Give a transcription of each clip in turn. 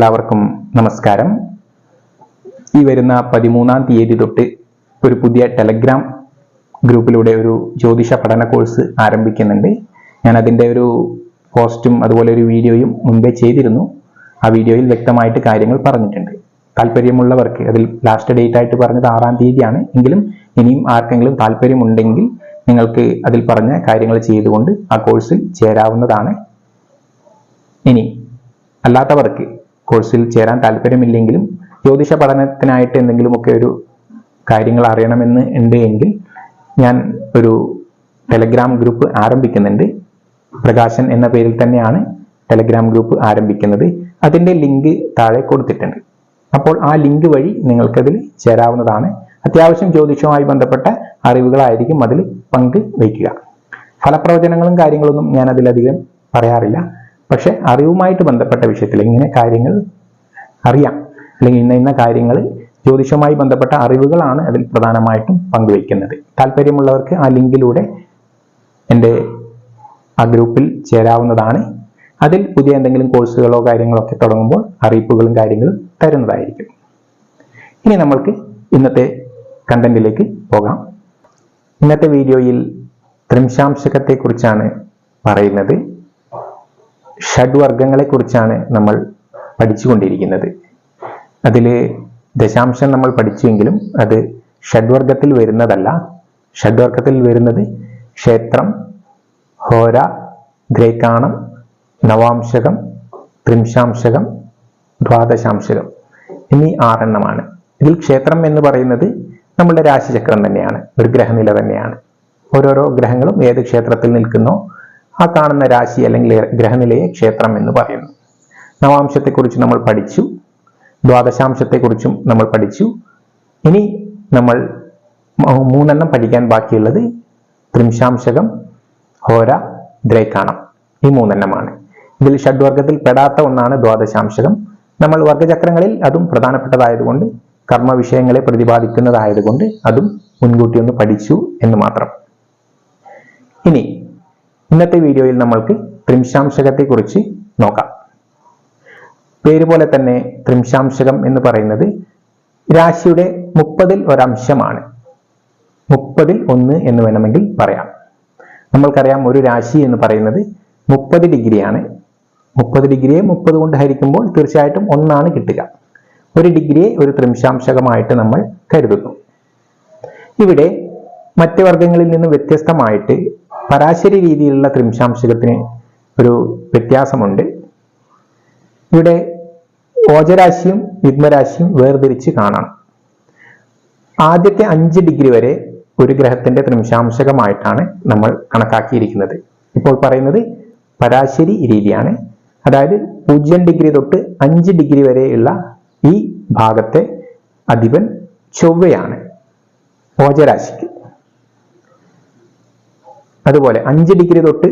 എല്ലാവർക്കും നമസ്കാരം. ഈ വരുന്ന പതിമൂന്നാം തീയതി തൊട്ട് ഒരു പുതിയ ടെലഗ്രാം ഗ്രൂപ്പിലൂടെ ഒരു ജ്യോതിഷ പഠന കോഴ്സ് ആരംഭിക്കുന്നുണ്ട്. ഞാൻ അതിന്റെ ഒരു പോസ്റ്റും അതുപോലെ ഒരു വീഡിയോയും മുൻപേ ചെയ്തിരുന്നു. ആ വീഡിയോയിൽ വ്യക്തമായിട്ട് കാര്യങ്ങൾ പറഞ്ഞിട്ടുണ്ട്. താല്പര്യമുള്ളവർക്ക് അതിൽ ലാസ്റ്റ് ഡേറ്റ് ആയിട്ട് പറഞ്ഞത് ആറാം തീയതിയാണ്. എങ്കിലും ഇനിയും ആർക്കെങ്കിലും താല്പര്യമുണ്ടെങ്കിൽ നിങ്ങൾക്ക് അതിൽ പറഞ്ഞ കാര്യങ്ങൾ ചെയ്തുകൊണ്ട് ആ കോഴ്സിൽ ചേരാവുന്നതാണ്. ഇനി അല്ലാത്തവർക്ക് കോഴ്സിൽ ചേരാൻ താല്പര്യമില്ലെങ്കിലും ജ്യോതിഷ പഠനത്തിനായിട്ട് എന്തെങ്കിലുമൊക്കെ ഒരു കാര്യങ്ങൾ അറിയണമെന്ന് ഉണ്ട് എങ്കിൽ ഞാൻ ഒരു ടെലഗ്രാം ഗ്രൂപ്പ് ആരംഭിക്കുന്നുണ്ട്. പ്രകാശൻ എന്ന പേരിൽ തന്നെയാണ് ടെലഗ്രാം ഗ്രൂപ്പ് ആരംഭിക്കുന്നത്. അതിന്റെ ലിങ്ക് താഴെ കൊടുത്തിട്ടുണ്ട്. അപ്പോൾ ആ ലിങ്ക് വഴി നിങ്ങൾക്കതിൽ ചേരാവുന്നതാണ്. അത്യാവശ്യം ജ്യോതിഷവുമായി ബന്ധപ്പെട്ട അറിവുകളായിരിക്കും അതിൽ പങ്ക് വയ്ക്കുക. ഫലപ്രവചനങ്ങളും കാര്യങ്ങളൊന്നും ഞാൻ അതിലധികം പറയാറില്ല. പക്ഷെ അറിവുമായിട്ട് ബന്ധപ്പെട്ട വിഷയത്തിൽ ഇങ്ങനെ കാര്യങ്ങൾ അറിയാം. അല്ലെങ്കിൽ ഇന്ന ഇന്ന കാര്യങ്ങൾ ജ്യോതിഷവുമായി ബന്ധപ്പെട്ട അറിവുകളാണ് അതിൽ പ്രധാനമായിട്ടും പങ്കുവയ്ക്കുന്നത്. താല്പര്യമുള്ളവർക്ക് ആ ലിങ്കിലൂടെ എന്റെ ആ ഗ്രൂപ്പിൽ ചേരാവുന്നതാണ്. അതിൽ പുതിയ എന്തെങ്കിലും കോഴ്സുകളോ കാര്യങ്ങളോ ഒക്കെ തുടങ്ങുമ്പോൾ അറിയിപ്പുകളും കാര്യങ്ങളും തരുന്നതായിരിക്കും. ഇനി നമ്മൾക്ക് ഇന്നത്തെ കണ്ടന്റിലേക്ക് പോകാം. ഇന്നത്തെ വീഡിയോയിൽ ത്രിംശാംശകത്തെക്കുറിച്ചാണ് പറയുന്നത്. ഷഡ്വർഗങ്ങളെ കുറിച്ചാണ് നമ്മൾ പഠിച്ചുകൊണ്ടിരിക്കുന്നത്. അതിൽ ദശാംശം നമ്മൾ പഠിച്ചുവെങ്കിലും അത് ഷഡ്വർഗത്തിൽ വരുന്നതല്ല. ഷഡ്വർഗത്തിൽ വരുന്നത് ക്ഷേത്രം ഹോര ഗ്രേക്കാണം നവാംശകം ത്രിംശാംശകം ദ്വാദശാംശകം എന്നീ ആറെണ്ണമാണ്. ഇതിൽ ക്ഷേത്രം എന്ന് പറയുന്നത് നമ്മുടെ രാശിചക്രം തന്നെയാണ്. ഒരു ഗ്രഹനില തന്നെയാണ്. ഓരോരോ ഗ്രഹങ്ങളും ഏത് ക്ഷേത്രത്തിൽ നിൽക്കുന്നോ ആ കാണുന്ന രാശി അല്ലെങ്കിൽ ഗ്രഹനിലയെ ക്ഷേത്രം എന്ന് പറയുന്നു. നവാംശത്തെക്കുറിച്ച് നമ്മൾ പഠിച്ചു. ദ്വാദശാംശത്തെക്കുറിച്ചും നമ്മൾ പഠിച്ചു. ഇനി നമ്മൾ മൂന്നെണ്ണം പഠിക്കാൻ ബാക്കിയുള്ളത് ത്രിംശാംശകം ഹോര ദ്രേക്കാണം. ഈ മൂന്നെണ്ണമാണ്. ഇതിൽ ഷഡ്വർഗത്തിൽ പെടാത്ത ഒന്നാണ് ദ്വാദശാംശകം. നമ്മൾ വർഗചക്രങ്ങളിൽ അതും പ്രധാനപ്പെട്ടതായതുകൊണ്ട് കർമ്മ വിഷയങ്ങളെ പ്രതിപാദിക്കുന്നതായതുകൊണ്ട് അതും മുൻകൂട്ടി ഒന്ന് പഠിച്ചു എന്ന് മാത്രം. ഇനി ഇന്നത്തെ വീഡിയോയിൽ നമ്മൾക്ക് ത്രിംശാംശകത്തെ കുറിച്ച് നോക്കാം. പേര് പോലെ തന്നെ ത്രിംശാംശകം എന്ന് പറയുന്നത് രാശിയുടെ മുപ്പതിൽ ഒരംശമാണ്. മുപ്പതിൽ ഒന്ന് എന്ന് വേണമെങ്കിൽ പറയാം. നമ്മൾക്കറിയാം ഒരു രാശി എന്ന് പറയുന്നത് മുപ്പത് ഡിഗ്രിയാണ്. മുപ്പത് ഡിഗ്രിയെ മുപ്പത് കൊണ്ട് ഹരിക്കുമ്പോൾ തീർച്ചയായിട്ടും ഒന്നാണ് കിട്ടുക. ഒരു ഡിഗ്രിയെ ഒരു ത്രിംശാംശകമായിട്ട് നമ്മൾ കരുതുന്നു. ഇവിടെ മറ്റ് വർഗങ്ങളിൽ നിന്ന് വ്യത്യസ്തമായിട്ട് പരാശരി രീതിയിലുള്ള ത്രിംശാംശകത്തിന് ഒരു വ്യത്യാസമുണ്ട്. ഇവിടെ ഓജരാശിയും യുഗ്മരാശിയും വേർതിരിച്ച് കാണണം ആദ്യത്തെ അഞ്ച് ഡിഗ്രി വരെ ഒരു ഗ്രഹത്തിന്റെ ത്രിംശാംശകമായിട്ടാണ് നമ്മൾ കണക്കാക്കിയിരിക്കുന്നത്. ഇപ്പോൾ പറയുന്നത് പരാശരി രീതിയാണ്. അതായത് പൂജ്യം ഡിഗ്രി തൊട്ട് അഞ്ച് ഡിഗ്രി വരെയുള്ള ഈ ഭാഗത്തെ അധിപൻ ചൊവ്വയാണ്. ഓജരാശിക്ക്. അതുപോലെ അഞ്ച് ഡിഗ്രി തൊട്ട്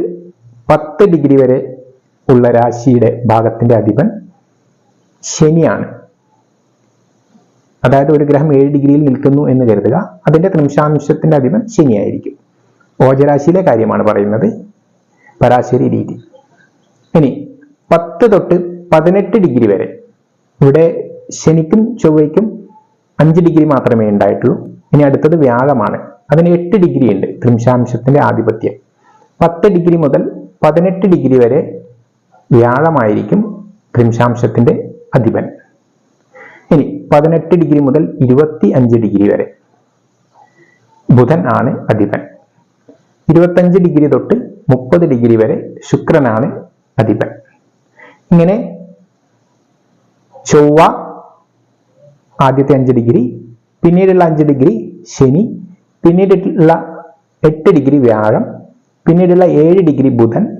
പത്ത് ഡിഗ്രി വരെ ഉള്ള രാശിയുടെ ഭാഗത്തിന്റെ അധിപൻ ശനിയാണ്. അതായത് ഒരു ഗ്രഹം ഏഴ് ഡിഗ്രിയിൽ നിൽക്കുന്നു എന്ന് കരുതുക. അതിന്റെ ത്രിംശാംശത്തിന്റെ അധിപൻ ശനിയായിരിക്കും. ഓജരാശിയിലെ കാര്യമാണ് പറയുന്നത്. പരാശരി രീതി. ഇനി പത്ത് തൊട്ട് പതിനെട്ട് ഡിഗ്രി വരെ ഇവിടെ ശനിക്കും ചൊവ്വയ്ക്കും അഞ്ച് ഡിഗ്രി മാത്രമേ ഉണ്ടായിട്ടുള്ളൂ. ഇനി അടുത്തത് വ്യാഴമാണ്. അതിന് എട്ട് ഡിഗ്രി ഉണ്ട് ത്രിംശാംശത്തിന്റെ ആധിപത്യം. പത്ത് ഡിഗ്രി മുതൽ പതിനെട്ട് ഡിഗ്രി വരെ വ്യാഴമായിരിക്കും ത്രിംശാംശത്തിന്റെ അധിപൻ. ഇനി പതിനെട്ട് ഡിഗ്രി മുതൽ ഇരുപത്തി അഞ്ച് ഡിഗ്രി വരെ ബുധൻ ആണ് അധിപൻ. ഇരുപത്തഞ്ച് ഡിഗ്രി തൊട്ട് മുപ്പത് ഡിഗ്രി വരെ ശുക്രനാണ് അധിപൻ. ഇങ്ങനെ ചൊവ്വ ആദ്യത്തെ അഞ്ച് ഡിഗ്രി പിന്നീടുള്ള അഞ്ച് ഡിഗ്രി ശനി പിന്നീടുള്ള എട്ട് ഡിഗ്രി വ്യാഴം പിന്നീടുള്ള ഏഴ് ഡിഗ്രി ബുധൻ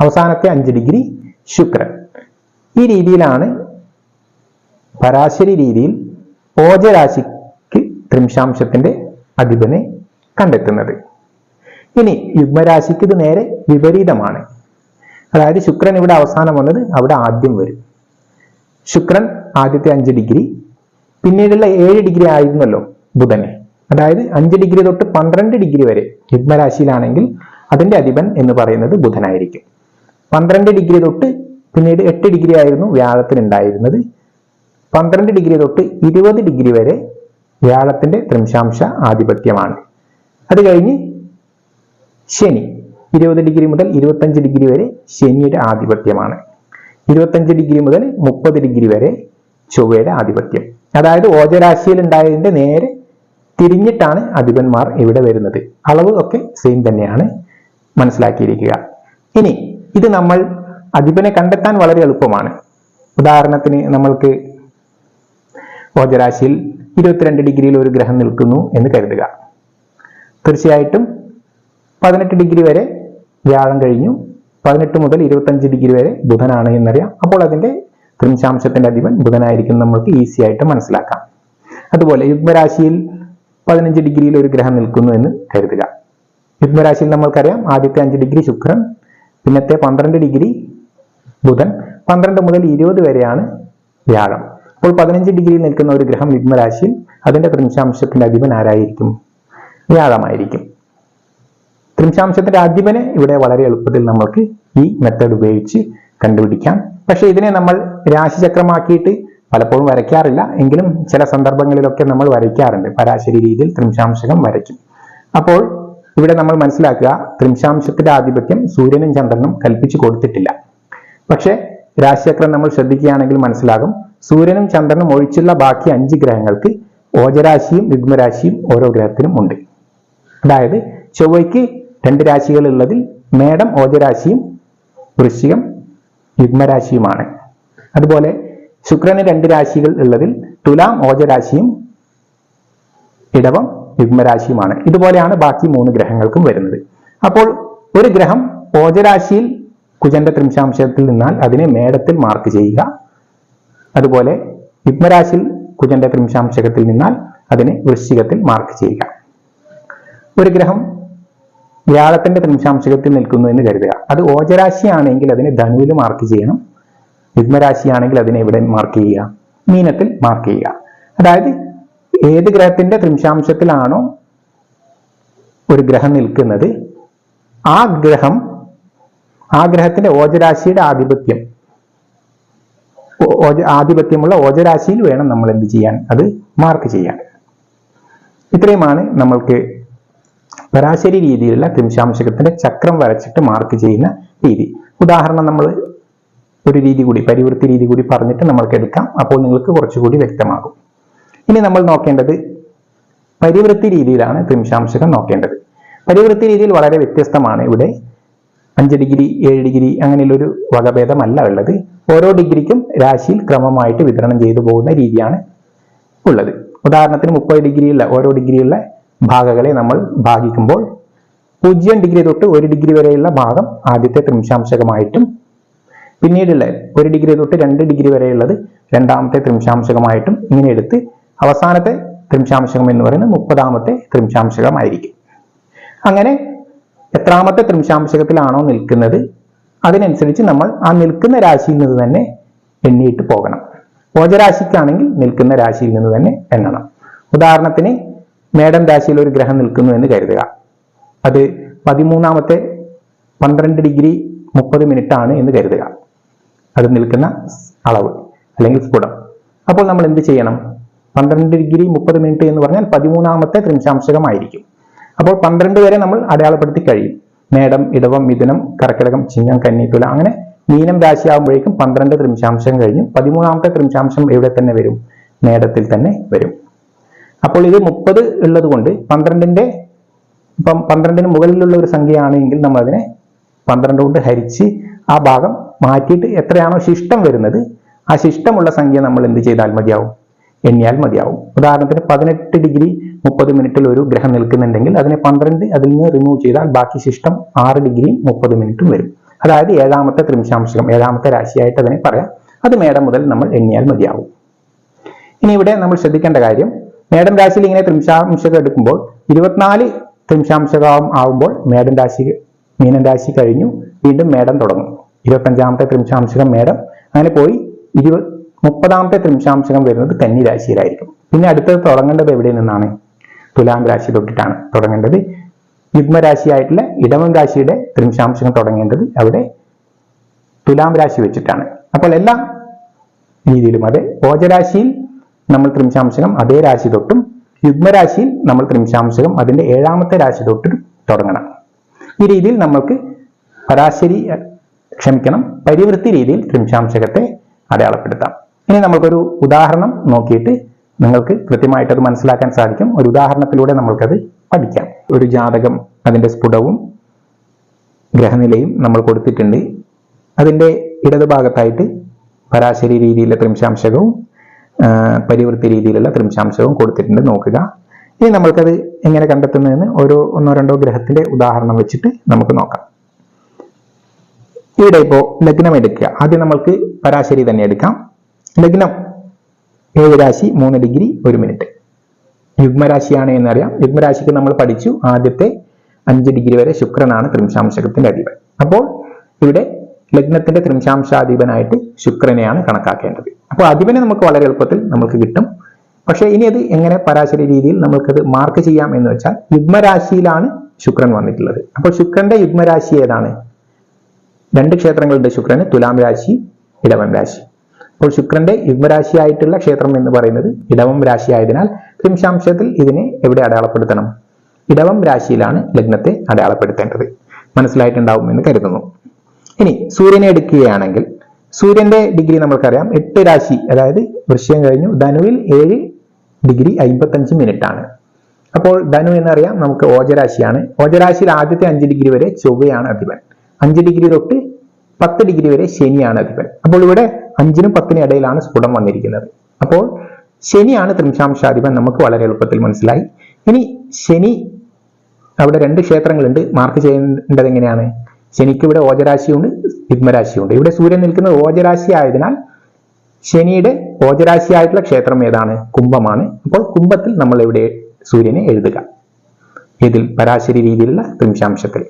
അവസാനത്തെ അഞ്ച് ഡിഗ്രി ശുക്രൻ. ഈ രീതിയിലാണ് പരാശരി രീതിയിൽ ഓജരാശിക്ക് ത്രിംശാംശത്തിന്റെ അധിപനെ കണ്ടെത്തുന്നത്. ഇനി യുഗ്മരാശിക്ക് ഇത് നേരെ വിപരീതമാണ്. അതായത് ശുക്രൻ ഇവിടെ അവസാനം വന്നത് അവിടെ ആദ്യം വരും. ശുക്രൻ ആദ്യത്തെ അഞ്ച് ഡിഗ്രി പിന്നീടുള്ള ഏഴ് ഡിഗ്രി ആയിരുന്നല്ലോ ബുധന്. അതായത് അഞ്ച് ഡിഗ്രി തൊട്ട് പന്ത്രണ്ട് ഡിഗ്രി വരെ യുഗ്മരാശിയിലാണെങ്കിൽ അതിന്റെ അധിപൻ എന്ന് പറയുന്നത് ബുധനായിരിക്കും. പന്ത്രണ്ട് ഡിഗ്രി തൊട്ട് പിന്നീട് എട്ട് ഡിഗ്രി ആയിരുന്നു വ്യാഴത്തിന് ഉണ്ടായിരുന്നത്. പന്ത്രണ്ട് ഡിഗ്രി തൊട്ട് ഇരുപത് ഡിഗ്രി വരെ വ്യാഴത്തിന്റെ ത്രിംശാംശ ആധിപത്യമാണ്. അത് കഴിഞ്ഞ് ശനി ഇരുപത് ഡിഗ്രി മുതൽ ഇരുപത്തഞ്ച് ഡിഗ്രി വരെ ശനിയുടെ ആധിപത്യമാണ്. ഇരുപത്തഞ്ച് ഡിഗ്രി മുതൽ മുപ്പത് ഡിഗ്രി വരെ ചൊവ്വയുടെ ആധിപത്യം. അതായത് ഓജരാശിയിൽ ഉണ്ടായതിന്റെ നേരെ തിരിഞ്ഞിട്ടാണ് അധിപന്മാർ ഇവിടെ വരുന്നത്. അളവ് ഒക്കെ സെയിം തന്നെയാണ്. മനസ്സിലാക്കിയിരിക്കുക. ഇനി ഇത് നമ്മൾ അധിപനെ കണ്ടെത്താൻ വളരെ എളുപ്പമാണ്. ഉദാഹരണത്തിന് നമ്മൾക്ക് ഓജരാശിയിൽ ഇരുപത്തിരണ്ട് ഡിഗ്രിയിൽ ഒരു ഗ്രഹം നിൽക്കുന്നു എന്ന് കരുതുക. തീർച്ചയായിട്ടും പതിനെട്ട് ഡിഗ്രി വരെ വ്യാഴം കഴിഞ്ഞു. പതിനെട്ട് മുതൽ ഇരുപത്തഞ്ച് ഡിഗ്രി വരെ ബുധനാണ് എന്നറിയാം. അപ്പോൾ അതിന്റെ ത്രിംശാംശത്തിന്റെ അധിപൻ ബുധനായിരിക്കും നമ്മൾക്ക് ഈസി ആയിട്ട് മനസ്സിലാക്കാം. അതുപോലെ യുഗ്മരാശിയിൽ പതിനഞ്ച് ഡിഗ്രിയിൽ ഒരു ഗ്രഹം നിൽക്കുന്നു എന്ന് കരുതുക. മിഥുനരാശിയിൽ നമ്മൾക്കറിയാം ആദ്യത്തെ അഞ്ച് ഡിഗ്രി ശുക്രൻ പിന്നത്തെ പന്ത്രണ്ട് ഡിഗ്രി ബുധൻ പന്ത്രണ്ട് മുതൽ ഇരുപത് വരെയാണ് വ്യാഴം. അപ്പോൾ പതിനഞ്ച് ഡിഗ്രിയിൽ നിൽക്കുന്ന ഒരു ഗ്രഹം മിഥുനരാശിയിൽ അതിന്റെ ത്രിംശാംശത്തിന്റെ അധിപൻ ആരായിരിക്കും? വ്യാഴമായിരിക്കും. ത്രിംശാംശത്തിന്റെ അധിപനെ ഇവിടെ വളരെ എളുപ്പത്തിൽ നമ്മൾക്ക് ഈ മെത്തേഡ് ഉപയോഗിച്ച് കണ്ടുപിടിക്കാം. പക്ഷെ ഇതിനെ നമ്മൾ രാശിചക്രമാക്കിയിട്ട് പലപ്പോഴും വരയ്ക്കാറില്ല. എങ്കിലും ചില സന്ദർഭങ്ങളിലൊക്കെ നമ്മൾ വരയ്ക്കാറുണ്ട്. പരാശരി രീതിയിൽ ത്രിംശാംശകം വരയ്ക്കും. അപ്പോൾ ഇവിടെ നമ്മൾ മനസ്സിലാക്കുക ത്രിംശാംശത്തിന്റെ ആധിപത്യം സൂര്യനും ചന്ദ്രനും കൽപ്പിച്ചു കൊടുത്തിട്ടില്ല. പക്ഷേ രാശിചക്രം നമ്മൾ ശ്രദ്ധിക്കുകയാണെങ്കിൽ മനസ്സിലാകും സൂര്യനും ചന്ദ്രനും ഒഴിച്ചുള്ള ബാക്കി അഞ്ച് ഗ്രഹങ്ങൾക്ക് ഓജരാശിയും വിഗ്മരാശിയും ഓരോ ഗ്രഹത്തിനും ഉണ്ട്. അതായത് ചൊവ്വയ്ക്ക് രണ്ട് രാശികൾ ഉള്ളതിൽ മേടം ഓജരാശിയും വൃശ്ചികം യുഗ്മരാശിയുമാണ് അതുപോലെ ശുക്രന് രണ്ട് രാശികൾ ഉള്ളതിൽ തുലാം ഓജരാശിയും ഇടവം യുഗ്മരാശിയുമാണ്. ഇതുപോലെയാണ് ബാക്കി മൂന്ന് ഗ്രഹങ്ങൾക്കും വരുന്നത്. അപ്പോൾ ഒരു ഗ്രഹം ഓജരാശിയിൽ കുജന്റെ ത്രിംശാംശത്തിൽ നിന്നാൽ അതിനെ മേടത്തിൽ മാർക്ക് ചെയ്യുക. അതുപോലെ യുഗ്മരാശിയിൽ കുജന്റെ ത്രിംശാംശകത്തിൽ നിന്നാൽ അതിനെ വൃശ്ചികത്തിൽ മാർക്ക് ചെയ്യുക. ഒരു ഗ്രഹം വ്യാഴത്തിന്റെ ത്രിംശാംശകത്തിൽ നിൽക്കുന്നു എന്ന് കരുതുക. അത് ഓജരാശിയാണെങ്കിൽ അതിനെ ധനുവിൽ മാർക്ക് ചെയ്യണം. യുഗ്മരാശിയാണെങ്കിൽ അതിനെ ഇവിടെ മാർക്ക് ചെയ്യുക. മീനത്തിൽ മാർക്ക് ചെയ്യുക. അതായത് ഏത് ഗ്രഹത്തിന്റെ ത്രിംശാംശത്തിലാണോ ഒരു ഗ്രഹം നിൽക്കുന്നത് ആ ഗ്രഹം ആ ഗ്രഹത്തിന്റെ ഓജരാശിയുടെ ആധിപത്യം ആധിപത്യമുള്ള ഓജരാശിയിൽ വേണം നമ്മൾ എന്ത് ചെയ്യാൻ അത് മാർക്ക് ചെയ്യാൻ. ഇത്രയുമാണ് നമ്മൾക്ക് ശരാശരി രീതിയിലുള്ള ത്രിംശാംശകത്തിന്റെ ചക്രം വരച്ചിട്ട് മാർക്ക് ചെയ്യുന്ന രീതി. ഉദാഹരണം നമ്മൾ ഒരു രീതി കൂടി പരിവൃത്തി രീതി കൂടി പറഞ്ഞിട്ട് നമ്മൾക്ക് എടുക്കാം. അപ്പോൾ നിങ്ങൾക്ക് കുറച്ചുകൂടി വ്യക്തമാകും. ഇനി നമ്മൾ നോക്കേണ്ടത് പരിവൃത്തി രീതിയിലാണ് ത്രിംശാംശകം നോക്കേണ്ടത്. പരിവൃത്തി രീതിയിൽ വളരെ വ്യത്യസ്തമാണ് ഇവിടെ. അഞ്ച് ഡിഗ്രി ഏഴ് ഡിഗ്രി അങ്ങനെയുള്ള ഒരു വകഭേദമല്ല ഉള്ളത്. ഓരോ ഡിഗ്രിക്കും രാശിയിൽ ക്രമമായിട്ട് വിതരണം ചെയ്തു പോകുന്ന രീതിയാണ് ഉള്ളത്. ഉദാഹരണത്തിന് മുപ്പത് ഡിഗ്രിയുള്ള ഓരോ ഡിഗ്രിയുള്ള ഭാഗങ്ങളെ നമ്മൾ ഭാഗിക്കുമ്പോൾ പൂജ്യം ഡിഗ്രി തൊട്ട് ഒരു ഡിഗ്രി വരെയുള്ള ഭാഗം ആദ്യത്തെ ത്രിംശാംശകമായിട്ടും പിന്നീടുള്ള ഒരു ഡിഗ്രി തൊട്ട് രണ്ട് ഡിഗ്രി വരെയുള്ളത് രണ്ടാമത്തെ ത്രിംശാംശകമായിട്ടും ഇങ്ങനെ എടുത്ത് അവസാനത്തെ ത്രിംശാംശകം എന്ന് പറയുന്നത് മുപ്പതാമത്തെ ത്രിംശാംശകമായിരിക്കും അങ്ങനെ എത്രാമത്തെ ത്രിംശാംശകത്തിലാണോ നിൽക്കുന്നത്? അതിനനുസരിച്ച് നമ്മൾ ആ നിൽക്കുന്ന രാശിയിൽ നിന്ന് തന്നെ എണ്ണിയിട്ട് പോകണം. ഓജരാശിക്കാണെങ്കിൽ നിൽക്കുന്ന രാശിയിൽ നിന്ന് തന്നെ എണ്ണണം. ഉദാഹരണത്തിന് മേടം രാശിയിൽ ഒരു ഗ്രഹം നിൽക്കുന്നു എന്ന് കരുതുക. അത് പതിമൂന്നാമത്തെ പന്ത്രണ്ട് ഡിഗ്രി മുപ്പത് മിനിറ്റ് ആണ് എന്ന് കരുതുക. അത് നിൽക്കുന്ന അളവ് അല്ലെങ്കിൽ സ്ഫുടം. അപ്പോൾ നമ്മൾ എന്ത് ചെയ്യണം? പന്ത്രണ്ട് ഡിഗ്രി മുപ്പത് മിനിറ്റ് എന്ന് പറഞ്ഞാൽ പതിമൂന്നാമത്തെ ത്രിംശാംശകമായിരിക്കും അപ്പോൾ പന്ത്രണ്ട് വരെ നമ്മൾ അടയാളപ്പെടുത്തി കഴിയും. മേടം ഇടവം മിഥുനം കർക്കിടകം ചിങ്ങം കന്നി തുല അങ്ങനെ മീനം രാശിയാകുമ്പോഴേക്കും പന്ത്രണ്ട് ത്രിംശാംശം കഴിഞ്ഞു. പതിമൂന്നാമത്തെ ത്രിംശാംശം എവിടെ തന്നെ വരും? മേടത്തിൽ തന്നെ വരും. അപ്പോൾ ഇത് മുപ്പത് ഉള്ളത് കൊണ്ട് പന്ത്രണ്ടിന്റെ ഇപ്പം പന്ത്രണ്ടിന് മുകളിലുള്ള ഒരു സംഖ്യയാണെങ്കിൽ നമ്മൾ അതിനെ പന്ത്രണ്ട് കൊണ്ട് ഹരിച്ച് ആ ഭാഗം മാറ്റിയിട്ട് എത്രയാണോ ശിഷ്ടം വരുന്നത് ആ ശിഷ്ടമുള്ള സംഖ്യ നമ്മൾ എന്ത് ചെയ്താൽ മതിയാവും? എണ്ണിയാൽ മതിയാവും. ഉദാഹരണത്തിന് പതിനെട്ട് ഡിഗ്രി മുപ്പത് മിനിറ്റിൽ ഒരു ഗ്രഹം നിൽക്കുന്നുണ്ടെങ്കിൽ അതിനെ പന്ത്രണ്ട് അതിൽ നിന്ന് റിമൂവ് ചെയ്താൽ ബാക്കി ശിഷ്ടം ആറ് ഡിഗ്രി മുപ്പത് മിനിറ്റും വരും. അതായത് ഏഴാമത്തെ ത്രിംശാംശകം ഏഴാമത്തെ രാശിയായിട്ട് അതിനെ പറയാം. അത് മേടം മുതൽ നമ്മൾ എണ്ണിയാൽ മതിയാവും. ഇനി ഇവിടെ നമ്മൾ ശ്രദ്ധിക്കേണ്ട കാര്യം മേടം രാശിയിൽ ഇങ്ങനെ ത്രിംശാംശകം എടുക്കുമ്പോൾ ഇരുപത്തിനാല് ത്രിംശാംശകം ആവുമ്പോൾ മേടം രാശി മീനൻ രാശി കഴിഞ്ഞു വീണ്ടും മേടം തുടങ്ങും. ഇരുപത്തഞ്ചാമത്തെ ത്രിംശാംശകം മേടം അങ്ങനെ പോയി ഇരുപത് മുപ്പതാമത്തെ ത്രിംശാംശകം വരുന്നത് കന്നി രാശിയിലായിരിക്കും പിന്നെ അടുത്തത് തുടങ്ങേണ്ടത് എവിടെ നിന്നാണ്? തുലാം രാശി തൊട്ടിട്ടാണ് തുടങ്ങേണ്ടത്. യുഗ്മരാശിയായിട്ടുള്ള ഇടവം രാശിയുടെ ത്രിംശാംശകം തുടങ്ങേണ്ടത് അവിടെ തുലാം രാശി വെച്ചിട്ടാണ്. അപ്പോൾ എല്ലാ രീതിയിലും അതെ ഓജരാശിയിൽ നമ്മൾ ത്രിംശാംശകം അതേ രാശി തൊട്ടും യുഗ്മരാശിയിൽ നമ്മൾ ത്രിംശാംശകം അതിന്റെ ഏഴാമത്തെ രാശി തൊട്ടും തുടങ്ങണം. ഈ രീതിയിൽ നമ്മൾക്ക് പരാശരി ക്ഷമിക്കണം. പരിവൃത്തി രീതിയിൽ ത്രിംശാംശകത്തെ അടയാളപ്പെടുത്താം. ഇനി നമുക്കൊരു ഉദാഹരണം നോക്കിയിട്ട് നിങ്ങൾക്ക് കൃത്യമായിട്ട് അത് മനസ്സിലാക്കാൻ സാധിക്കും. ഒരു ഉദാഹരണത്തിലൂടെ നമ്മൾക്കത് പഠിക്കാം. ഒരു ജാതകം അതിന്റെ സ്ഫുടവും ഗ്രഹനിലയും നമ്മൾ കൊടുത്തിട്ടുണ്ട്. അതിന്റെ ഇടതുഭാഗത്തായിട്ട് പരാശരി രീതിയിലെ ത്രിംശാംശകവും പരിവൃത്തി രീതിയിലുള്ള ത്രിംശാംശവും കൊടുത്തിട്ടുണ്ട്. നോക്കുക. ഇനി നമ്മൾക്കത് എങ്ങനെ കണ്ടെത്തുന്നതെന്ന് ഓരോ ഒന്നോ രണ്ടോ ഗ്രഹത്തിന്റെ ഉദാഹരണം വെച്ചിട്ട് നമുക്ക് നോക്കാം. ഇവിടെ ഇപ്പോ ലഗ്നം എടുക്കുക. ആദ്യം നമ്മൾക്ക് പരാശരി തന്നെ എടുക്കാം. ലഗ്നം ഏഴ് രാശി മൂന്ന് ഡിഗ്രി ഒരു മിനിറ്റ്. യുഗ്മരാശിയാണ് എന്നറിയാം. യുഗ്മരാശിക്ക് നമ്മൾ പഠിച്ചു ആദ്യത്തെ അഞ്ച് ഡിഗ്രി വരെ ശുക്രനാണ് ത്രിംശാംശകത്തിന്റെ അധിപൻ. അപ്പോൾ ഇവിടെ ലഗ്നത്തിന്റെ ത്രിംശാംശാധിപനായിട്ട് ശുക്രനെയാണ് കണക്കാക്കേണ്ടത്. അപ്പോൾ അധിപനെ നമുക്ക് വളരെ എളുപ്പത്തിൽ നമുക്ക് കിട്ടും. പക്ഷേ ഇനി അത് എങ്ങനെ പരാശരി രീതിയിൽ നമുക്കത് മാർക്ക് ചെയ്യാം എന്ന് വെച്ചാൽ യുഗ്മരാശിയിലാണ് ശുക്രൻ വന്നിട്ടുള്ളത്. അപ്പോൾ ശുക്രന്റെ യുഗ്മരാശി ഏതാണ്? രണ്ട് ക്ഷേത്രങ്ങളുണ്ട് ശുക്രന് തുലാം രാശി ഇടവം രാശി. അപ്പോൾ ശുക്രന്റെ യുഗ്മരാശിയായിട്ടുള്ള ക്ഷേത്രം എന്ന് പറയുന്നത് ഇടവം രാശി ആയതിനാൽ ത്രിംശാംശത്തിൽ ഇതിനെ എവിടെ അടയാളപ്പെടുത്തണം? ഇടവം രാശിയിലാണ് ലഗ്നത്തെ അടയാളപ്പെടുത്തേണ്ടത്. മനസ്സിലായിട്ടുണ്ടാവും എന്ന് കരുതുന്നു. ഇനി സൂര്യനെ എടുക്കുകയാണെങ്കിൽ സൂര്യന്റെ ഡിഗ്രി നമ്മൾക്കറിയാം. എട്ട് രാശി അതായത് വൃശ്യം കഴിഞ്ഞു. ധനുവിൽ ഏഴ് ഡിഗ്രി അമ്പത്തഞ്ച് മിനിറ്റ് ആണ് അപ്പോൾ ധനു എന്നറിയാം നമുക്ക് ഓജരാശിയാണ്. ഓജരാശിയിൽ ആദ്യത്തെ അഞ്ച് ഡിഗ്രി വരെ ചൊവ്വയാണ് അധിപൻ. അഞ്ച് ഡിഗ്രി തൊട്ട് പത്ത് ഡിഗ്രി വരെ ശനിയാണ് അധിപൻ. അപ്പോൾ ഇവിടെ അഞ്ചിനും പത്തിനും ഇടയിലാണ് സ്ഫുടം വന്നിരിക്കുന്നത്. അപ്പോൾ ശനിയാണ് ത്രിംശാംശാധിപൻ നമുക്ക് വളരെ എളുപ്പത്തിൽ മനസ്സിലായി. ഇനി ശനി അവിടെ രണ്ട് ക്ഷേത്രങ്ങളുണ്ട്. മാർക്ക് ചെയ്യേണ്ടത് എങ്ങനെയാണ്? ശനിക്ക് ഇവിടെ ഓജരാശിയുണ്ട് യുഗ്മരാശിയുണ്ട് ഇവിടെ സൂര്യൻ നിൽക്കുന്നത് ഓജരാശി ആയതിനാൽ ശനിയുടെ ഓജരാശിയായിട്ടുള്ള ക്ഷേത്രം ഏതാണ്? കുംഭമാണ്. അപ്പോൾ കുംഭത്തിൽ നമ്മൾ ഇവിടെ സൂര്യനെ എഴുതുക. ഇതിൽ പരാശരി രീതിയിലുള്ള ത്രിംശാംശത്തിൽ.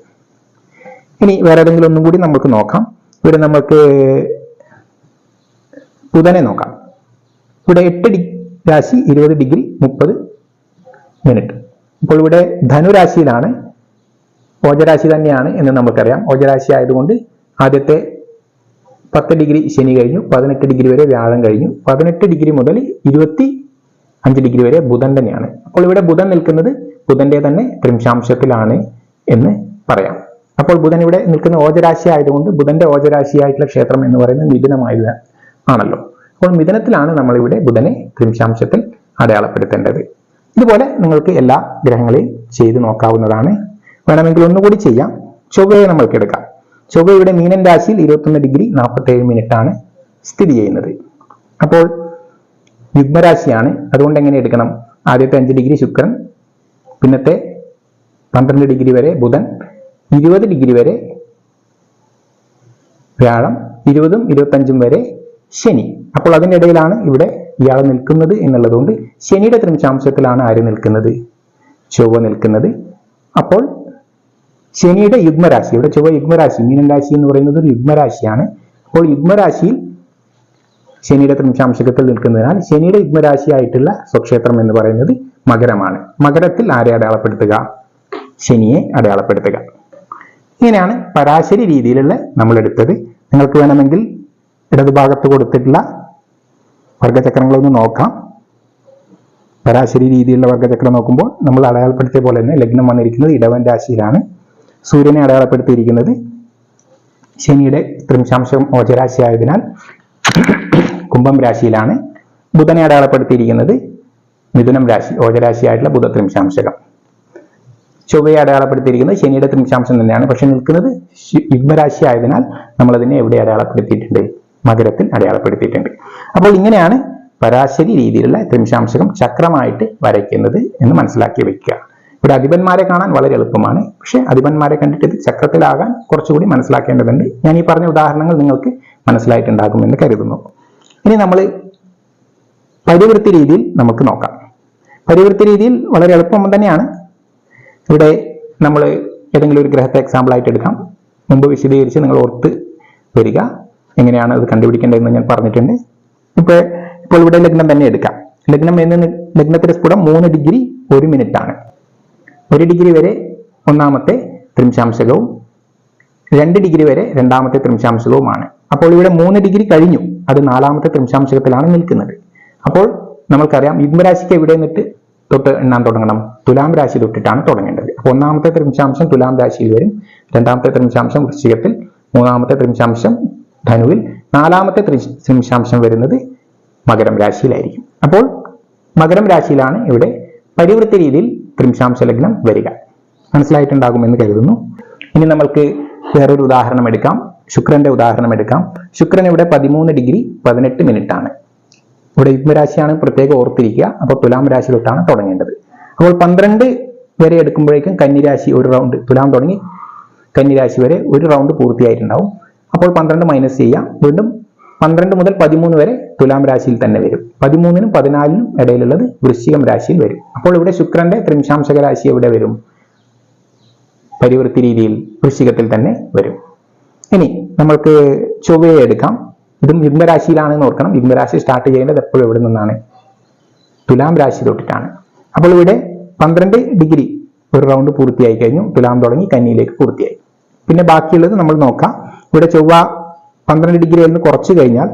ഇനി വേറെ ഏതെങ്കിലും ഒന്നും കൂടി നമുക്ക് നോക്കാം. ഇവിടെ നമുക്ക് ബുധനെ നോക്കാം. ഇവിടെ എട്ട് ഡി രാശി ഇരുപത് ഡിഗ്രി മുപ്പത് മിനിറ്റ് അപ്പോൾ ഇവിടെ ധനുരാശിയിലാണ് ഓജരാശി തന്നെയാണ് എന്ന് നമുക്കറിയാം ഓജരാശി ആയതുകൊണ്ട് ആദ്യത്തെ പത്ത് ഡിഗ്രി ശനി കഴിഞ്ഞു പതിനെട്ട് ഡിഗ്രി വരെ വ്യാഴം കഴിഞ്ഞു. പതിനെട്ട് ഡിഗ്രി മുതൽ ഇരുപത്തി അഞ്ച് ഡിഗ്രി വരെ ബുധൻ തന്നെയാണ്. അപ്പോൾ ഇവിടെ ബുധൻ നിൽക്കുന്നത് ബുധന്റെ തന്നെ ത്രിംശാംശത്തിലാണ് എന്ന് പറയാം. അപ്പോൾ ബുധൻ ഇവിടെ നിൽക്കുന്ന ഓജരാശി ആയതുകൊണ്ട് ബുധന്റെ ഓജരാശിയായിട്ടുള്ള ക്ഷേത്രം എന്ന് പറയുന്നത് മിഥുനമായത് ആണല്ലോ. അപ്പോൾ മിഥുനത്തിലാണ് നമ്മൾ ഇവിടെ ബുധനെ ത്രിംശാംശത്തിൽ അടയാളപ്പെടുത്തേണ്ടത്. ഇതുപോലെ നിങ്ങൾക്ക് എല്ലാ ഗ്രഹങ്ങളെയും ചെയ്തു നോക്കാവുന്നതാണ്. വേണമെങ്കിൽ ഒന്നുകൂടി ചെയ്യാം. ചൊവ്വയെ നമ്മൾക്ക് എടുക്കാം. ചൊവ്വ ഇവിടെ മീനൻ രാശിയിൽ ഇരുപത്തൊന്ന് ഡിഗ്രി നാൽപ്പത്തി ഏഴ് മിനിറ്റ് ആണ് സ്ഥിതി ചെയ്യുന്നത്. അപ്പോൾ യുഗ്മരാശിയാണ്. അതുകൊണ്ട് എങ്ങനെ എടുക്കണം? ആദ്യത്തെ അഞ്ച് ഡിഗ്രി ശുക്രൻ പിന്നത്തെ പന്ത്രണ്ട് ഡിഗ്രി വരെ ബുധൻ ഇരുപത് ഡിഗ്രി വരെ വ്യാഴം ഇരുപതും ഇരുപത്തഞ്ചും വരെ ശനി. അപ്പോൾ അതിന്റെ ഇടയിലാണ് ഇവിടെ ഇയാൾ നിൽക്കുന്നത് എന്നുള്ളതുകൊണ്ട് ശനിയുടെ ത്രിംശാംശത്തിലാണ് ആര് നിൽക്കുന്നത്? ചൊവ്വ നിൽക്കുന്നത്. അപ്പോൾ ശനിയുടെ യുഗ്മരാശി ഇവിടെ ചൊവ്വ യുഗ്മരാശി മീനൻ രാശി എന്ന് പറയുന്നത് ഒരു യുഗ്മരാശിയാണ്. അപ്പോൾ യുഗ്മരാശിയിൽ ശനിയുടെ ത്രിംശാംശകത്തിൽ നിൽക്കുന്നതിനാൽ ശനിയുടെ യുഗ്മരാശിയായിട്ടുള്ള സ്വക്ഷേത്രം എന്ന് പറയുന്നത് മകരമാണ്. മകരത്തിൽ ആരെ അടയാളപ്പെടുത്തുക? ശനിയെ അടയാളപ്പെടുത്തുക. ഇങ്ങനെയാണ് പരാശരി രീതിയിലുള്ള നമ്മൾ എടുത്തത്. നിങ്ങൾക്ക് വേണമെങ്കിൽ ഇടതുഭാഗത്ത് കൊടുത്തിട്ടുള്ള വർഗചക്രങ്ങളൊന്ന് നോക്കാം. പരാശരി രീതിയിലുള്ള വർഗചക്രം നോക്കുമ്പോൾ നമ്മൾ അടയാളപ്പെടുത്തിയ പോലെ തന്നെ ലഗ്നം വന്നിരിക്കുന്നത് ഇടവൻ രാശിയിലാണ്. സൂര്യനെ അടയാളപ്പെടുത്തിയിരിക്കുന്നത് ശനിയുടെ ത്രിംശാംശം ഓജരാശി ആയതിനാൽ കുംഭം രാശിയിലാണ്. ബുധനെ അടയാളപ്പെടുത്തിയിരിക്കുന്നത് മിഥുനം രാശി ഓജരാശിയായിട്ടുള്ള ബുധ ത്രിംശാംശകം ചൊവ്വയെ അടയാളപ്പെടുത്തിയിരിക്കുന്നത് ശനിയുടെ ത്രിംശാംശം തന്നെയാണ്. പക്ഷെ നിൽക്കുന്നത് യുഗ്മരാശി ആയതിനാൽ നമ്മൾ അതിനെ എവിടെ അടയാളപ്പെടുത്തിയിട്ടുണ്ട്? മകരത്തിൽ അടയാളപ്പെടുത്തിയിട്ടുണ്ട്. അപ്പോൾ ഇങ്ങനെയാണ് പരാശരി രീതിയിലുള്ള ത്രിംശാംശകം ചക്രമായിട്ട് വരയ്ക്കുന്നത് എന്ന് മനസ്സിലാക്കി വെക്കുക. ഇവിടെ അധിപന്മാരെ കാണാൻ വളരെ എളുപ്പമാണ്. പക്ഷെ അധിപന്മാരെ കണ്ടിട്ട് ഇത് ചക്രത്തിലാകാൻ കുറച്ചുകൂടി മനസ്സിലാക്കേണ്ടതുണ്ട്. ഞാൻ ഈ പറഞ്ഞ ഉദാഹരണങ്ങൾ നിങ്ങൾക്ക് മനസ്സിലായിട്ടുണ്ടാകുമെന്ന് കരുതുന്നു. ഇനി നമ്മൾ പരിവൃത്തി രീതിയിൽ നമുക്ക് നോക്കാം. പരിവൃത്തി രീതിയിൽ വളരെ എളുപ്പം തന്നെയാണ്. ഇവിടെ നമ്മൾ ഏതെങ്കിലും ഒരു ഗ്രഹത്തെ എക്സാമ്പിൾ ആയിട്ട് എടുക്കാം. മുമ്പ് വിശദീകരിച്ച് നിങ്ങൾ ഓർത്ത് വരിക. എങ്ങനെയാണ് അത് കണ്ടുപിടിക്കേണ്ടതെന്ന് ഞാൻ പറഞ്ഞിട്ടുണ്ട്. ഇപ്പോൾ ഇപ്പോൾ ഇവിടെ ലഗ്നം തന്നെ എടുക്കാം. ലഗ്നം എന്ന് ലഗ്നത്തിന്റെ സ്ഫുടം മൂന്ന് ഡിഗ്രി ഒരു മിനിറ്റ് ആണ് ഒരു ഡിഗ്രി വരെ ഒന്നാമത്തെ ത്രിംശാംശകവും രണ്ട് ഡിഗ്രി വരെ രണ്ടാമത്തെ ത്രിംശാംശകവുമാണ് അപ്പോൾ ഇവിടെ മൂന്ന് ഡിഗ്രി കഴിഞ്ഞു. അത് നാലാമത്തെ ത്രിംശാംശകത്തിലാണ് നിൽക്കുന്നത്. അപ്പോൾ നമ്മൾക്കറിയാം യുഗ്മരാശിക്ക് എവിടെ നിന്നിട്ട് തൊട്ട് എണ്ണാൻ തുടങ്ങണം. തുലാം രാശി തൊട്ടിട്ടാണ് തുടങ്ങേണ്ടത്. അപ്പോൾ ഒന്നാമത്തെ ത്രിംശാംശം തുലാം രാശിയിൽ വരും. രണ്ടാമത്തെ ത്രിംശാംശം വൃശ്ചികത്തിൽ മൂന്നാമത്തെ ത്രിംശാംശം ധനുവിൽ നാലാമത്തെ ത്രി- ത്രിംശാംശം വരുന്നത് മകരം രാശിയിലായിരിക്കും. അപ്പോൾ മകരം രാശിയിലാണ് ഇവിടെ പരിവൃത്തി രീതിയിൽ ത്രിംശാംശ ലഗ്നം വരിക. മനസ്സിലായിട്ടുണ്ടാകുമെന്ന് കരുതുന്നു. ഇനി നമ്മൾക്ക് വേറൊരു ഉദാഹരണം എടുക്കാം. ശുക്രന്റെ ഉദാഹരണം എടുക്കാം. ശുക്രൻ ഇവിടെ പതിമൂന്ന് ഡിഗ്രി പതിനെട്ട് മിനിറ്റ് ആണ് ഇവിടെ യുഗ്മരാശിയാണ് പ്രത്യേകം ഓർത്തിരിക്കുക. അപ്പോൾ തുലാം രാശി തൊട്ടാണ് തുടങ്ങേണ്ടത്. അപ്പോൾ പന്ത്രണ്ട് വരെ എടുക്കുമ്പോഴേക്കും കന്നിരാശി ഒരു റൗണ്ട് തുലാം തുടങ്ങി കന്നിരാശി വരെ ഒരു റൗണ്ട് പൂർത്തിയായിട്ടുണ്ടാവും. അപ്പോൾ പന്ത്രണ്ട് മൈനസ് ചെയ്യാം. വീണ്ടും പന്ത്രണ്ട് മുതൽ പതിമൂന്ന് വരെ തുലാം രാശിയിൽ തന്നെ വരും. പതിമൂന്നിനും പതിനാലിനും ഇടയിലുള്ളത് വൃശ്ചികം രാശിയിൽ വരും. അപ്പോൾ ഇവിടെ ശുക്രന്റെ ത്രിംശാംശക രാശി എവിടെ വരും? പരിവൃത്തി രീതിയിൽ വൃശ്ചികത്തിൽ തന്നെ വരും. ഇനി നമ്മൾക്ക് ചൊവ്വയെ എടുക്കാം. ഇതും യുഗ്മരാശിയിലാണെന്ന് ഓർക്കണം. യുഗ്മരാശി സ്റ്റാർട്ട് ചെയ്യേണ്ടത് എപ്പോഴും എവിടെ നിന്നാണ്. തുലാം രാശി തൊട്ടിട്ടാണ്. അപ്പോൾ ഇവിടെ പന്ത്രണ്ട് ഡിഗ്രി ഒരു റൗണ്ട് പൂർത്തിയായി കഴിഞ്ഞു. തുലാം തുടങ്ങി കന്നിയിലേക്ക് പൂർത്തിയായി. പിന്നെ ബാക്കിയുള്ളത് നമ്മൾ നോക്കാം. ഇവിടെ ചൊവ്വ പന്ത്രണ്ട് ഡിഗ്രി എന്ന് കുറച്ച് കഴിഞ്ഞാൽ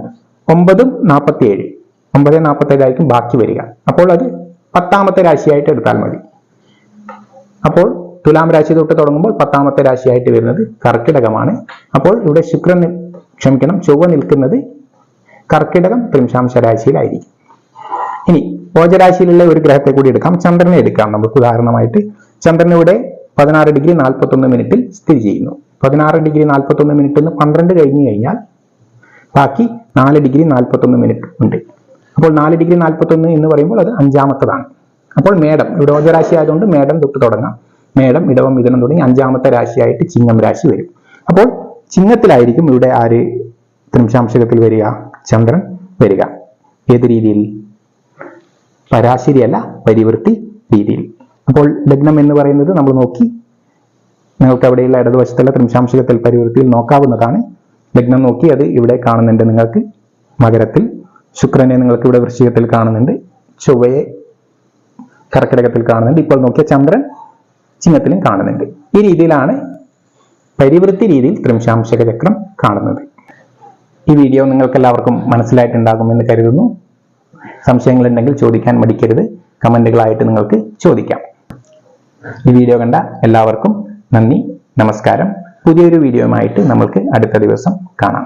ഒമ്പതും നാൽപ്പത്തി ഏഴ് ഒമ്പത് നാൽപ്പത്തി ഏഴായിരിക്കും ബാക്കി വരിക. അപ്പോൾ അത് പത്താമത്തെ രാശിയായിട്ട് എടുത്താൽ മതി. അപ്പോൾ തുലാം രാശി തൊട്ട് തുടങ്ങുമ്പോൾ പത്താമത്തെ രാശിയായിട്ട് വരുന്നത് കർക്കിടകമാണ്. അപ്പോൾ ഇവിടെ ശുക്രൻ ക്ഷമിക്കണം ചൊവ്വ നിൽക്കുന്നത് കർക്കിടകം ത്രിംശാംശ രാശിയിലായിരിക്കും ഇനി ഓജരാശിയിലുള്ള ഒരു ഗ്രഹത്തെ കൂടി എടുക്കാം. ചന്ദ്രനെ എടുക്കാം. നമുക്ക് ഉദാഹരണമായിട്ട് ചന്ദ്രൻ ഇവിടെ പതിനാറ് ഡിഗ്രി നാൽപ്പത്തി ഒന്ന് മിനിറ്റിൽ സ്ഥിതി ചെയ്യുന്നു. പതിനാറ് ഡിഗ്രി നാൽപ്പത്തി ഒന്ന് മിനിറ്റിൽ നിന്ന് പന്ത്രണ്ട് കഴിഞ്ഞു കഴിഞ്ഞാൽ ബാക്കി നാല് ഡിഗ്രി നാൽപ്പത്തി ഒന്ന് മിനിറ്റ് ഉണ്ട്. അപ്പോൾ നാല് ഡിഗ്രി നാൽപ്പത്തി ഒന്ന് എന്ന് പറയുമ്പോൾ അത് അഞ്ചാമത്തതാണ്. അപ്പോൾ മേടം ഇവിടെ ഓജരാശി ആയതുകൊണ്ട് മേടം തൊട്ട് തുടങ്ങാം. മേടം ഇടവം മിഥുനം തുടങ്ങി അഞ്ചാമത്തെ രാശിയായിട്ട് ചിങ്ങം രാശി വരും. അപ്പോൾ ചിങ്ങത്തിലായിരിക്കും ഇവിടെ ആര്? ത്രിംശാംശകത്തിൽ വരിക ചന്ദ്രൻ വരിക. ഏത് രീതിയിൽ? പരാശരിയല്ല പരിവൃത്തി രീതിയിൽ. അപ്പോൾ ലഗ്നം എന്ന് പറയുന്നത് നമ്മൾ നോക്കി. നിങ്ങൾക്ക് അവിടെയുള്ള ഇടതുവശത്തുള്ള ത്രിംശാംശകത്തിൽ പരിവൃത്തിയിൽ നോക്കാവുന്നതാണ്. ലഗ്നം നോക്കി അത് ഇവിടെ കാണുന്നുണ്ട് നിങ്ങൾക്ക്. മകരത്തിൽ ശുക്രനെ നിങ്ങൾക്ക് ഇവിടെ വൃശ്ചികത്തിൽ കാണുന്നുണ്ട്. ചൊവ്വയെ കർക്കിടകത്തിൽ കാണുന്നുണ്ട്. ഇപ്പോൾ നോക്കിയ ചന്ദ്രൻ ചിഹ്നത്തിലും കാണുന്നുണ്ട്. ഈ രീതിയിലാണ് പരിവൃത്തി രീതിയിൽ ത്രിംശാംശക ചക്രം കാണുന്നത്. ഈ വീഡിയോ നിങ്ങൾക്ക് എല്ലാവർക്കും മനസ്സിലായിട്ടുണ്ടാകുമെന്ന് കരുതുന്നു. സംശയങ്ങളുണ്ടെങ്കിൽ ചോദിക്കാൻ മടിക്കരുത്. കമന്റുകളായിട്ട് നിങ്ങൾക്ക് ചോദിക്കാം. ഈ വീഡിയോ കണ്ട എല്ലാവർക്കും നന്ദി നമസ്കാരം. പുതിയൊരു വീഡിയോയുമായിട്ട് നമ്മൾക്ക് അടുത്ത ദിവസം കാണാം.